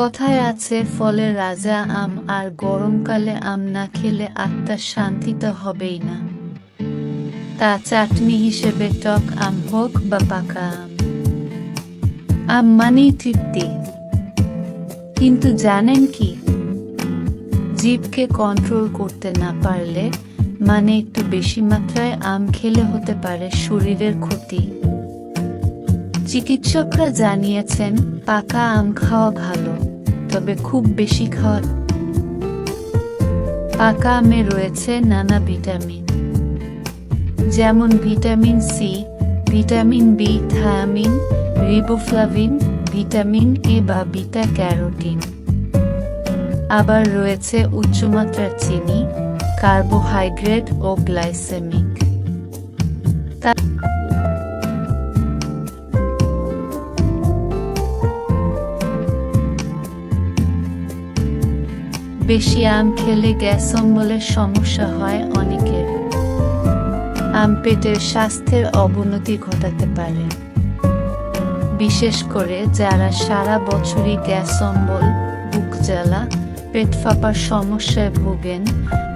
কথায় আছে, ফলে রাজা আম আর গরমকালে আম না খেলে আত্মার শান্তি তো হবেই না। তা চাটনি হিসেবে টক আম হোক বা পাকা আম। আম মানেই তৃপ্তি। কিন্তু জানেন কি? জীবকে কন্ট্রোল করতে না পারলে মানে একটু বেশি মাত্রায় আম খেলে হতে পারে শরীরের ক্ষতি। চিকিৎসকরা জানিয়েছেন, পাকা আম খাওয়া ভালো। তবে খুব বেশি খাওয়া পাকা আমে রয়েছে নানা ভিটামিন। যেমন vitamin C vitamin B thiamine, riboflavin, vitamin A বা বিটা ক্যারোটিন। আবার রয়েছে উচ্চমাত্রার চিনি, কার্বোহাইড্রেট ও গ্লাইসেমিক। বেশি আম খেলে গ্যাস অম্বলের সমস্যা হয় অনেকের। আম পেটের স্বাস্থ্যের অবনতি ঘটাতে পারে। বিশেষ করে যারা সারা বছরই গ্যাস অম্বল বুক জ্বালা, পেট ফাঁপার সমস্যায় ভোগেন,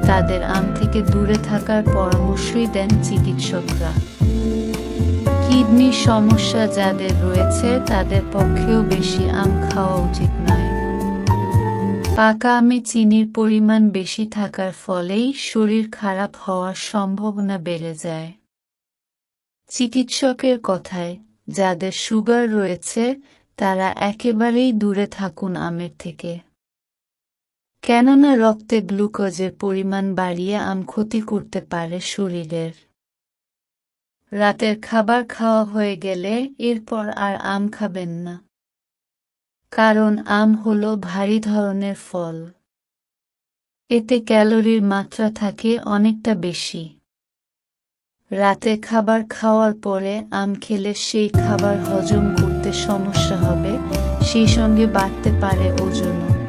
তাদের আম থেকে দূরে থাকার পরামর্শই দেন চিকিৎসকরা। কিডনির সমস্যা যাদের রয়েছে, তাদের পক্ষেও বেশি আম খাওয়া উচিত নয়। পাকা আমে চিনির পরিমাণ বেশি থাকার ফলেই শরীর খারাপ হওয়ার সম্ভাবনা বেড়ে যায়। চিকিৎসকের কথায়, যাদের সুগার রয়েছে, তারা একেবারেই দূরে থাকুন আমের থেকে। কেননা রক্তে গ্লুকোজের পরিমাণ বাড়িয়ে আম ক্ষতি করতে পারে শরীরের। রাতের খাবার খাওয়া হয়ে গেলে এরপর আর আম খাবেন না। কারণ আম হলো ভারী ধরনের ফল। এতে ক্যালোরির মাত্রা থাকে অনেকটা বেশি। রাতে খাবার খাওয়ার পরে আম খেলে সেই খাবার হজম করতে সমস্যা হবে, সেই সঙ্গে বাড়তে পারে ওজনও।